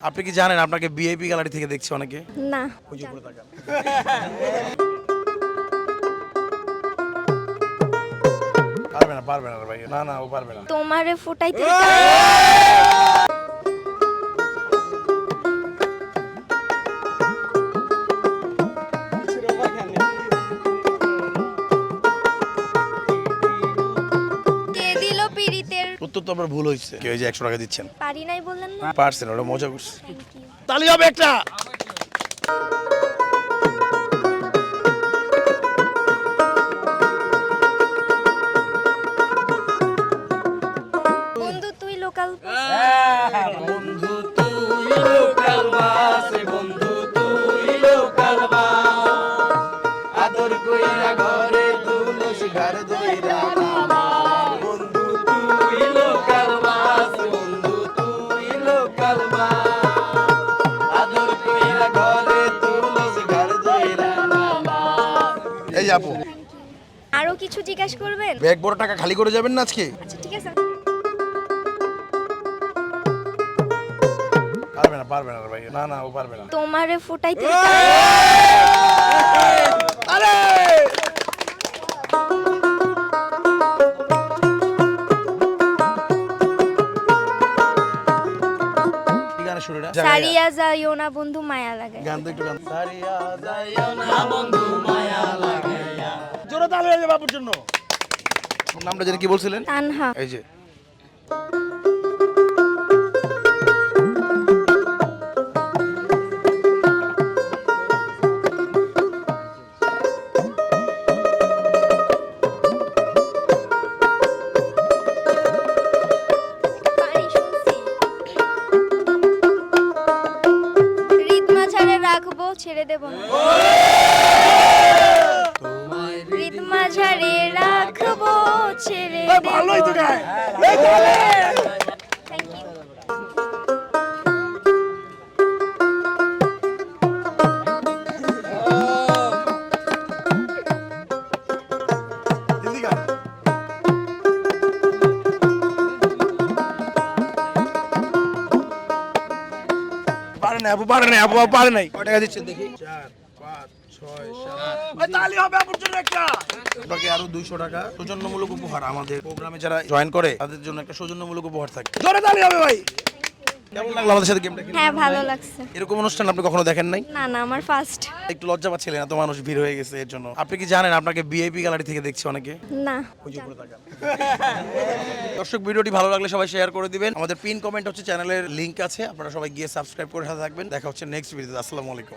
আপনি কি জানেন আপনাকে বিআইপি গ্যালারি থেকে দেখছে অনেকে? না। ওই যে উপরে তাকান। পারবে না পারবে না ভাই। না না ও পারবে না। তোমারে ফুটাইতে উত্তর তো আপনার ভুল হয়েছে। কেউ যে একশো টাকা দিচ্ছেন। পারি নাই বললেন না? পারছেন ওটা মজা করছে। তালি হবে একটা। বন্ধু তুই লোকাল বন্ধু তুই লোকাল বাস বন্ধু তুই লোকাল আদর কইরা ঘরে তুলস ঘর দইরা এই যে আপু আরও কিছু জিজ্ঞাসা করবেন? ব্যাগ বড় টাকা খালি করে যাবেন না আজকে? আচ্ছা ঠিক আছে। পারবে না পারবে না ভাই। না না ও পারবে না। তোমারে ফুটাইতে শুরু সারিয়া যাইও না বন্ধু মায়া লাগে। গান তো একটু গান। সারিয়া যাইও না বন্ধু মায়া লাগে। জোরে তালি বাবুর জন্য। নামটা জানি কি বলছিলেন? তানহা। এই যে ছেড়ে দেব না। রিতমা মাঝারে রাখব ছেড়ে দেব ভালোই না আপু পারে নাই আপু পারে নাই। কয় টাকা দিচ্ছেন দেখি? চার পাঁচ ছয় সাত। ওই হবে আপুর জন্য একটা। আপনাকে আরও দুইশো টাকা? সৌজন্যমূলক উপহার আমাদের প্রোগ্রামে যারা জয়েন করে তাদের জন্য একটা সৌজন্যমূলক উপহার থাকে। জোরে তালি হবে ভাই। কেমন লাগল আমাদের সাথে গেমটা হ্যাঁ ভালো লাগছে। এরকম অনুষ্ঠান আপনি কখনো দেখেন নাই? না না আমার ফার্স্ট একটু লজ্জা পাচ্ছিলেন এত মানুষ ভিড় হয়ে গেছে এর জন্য। আপনি কি জানেন আপনাকে বিআইপি গ্যালারি থেকে দেখছে অনেকে? না। দর্শক ভিডিওটি ভালো লাগলে সবাই শেয়ার করে দিবেন। আমাদের পিন কমেন্ট হচ্ছে চ্যানেলের লিংক আছে। আপনারা সবাই গিয়ে সাবস্ক্রাইব করে সাথে থাকবেন। দেখা হচ্ছে নেক্সট ভিডিওতে আসসালামু আলাইকুম।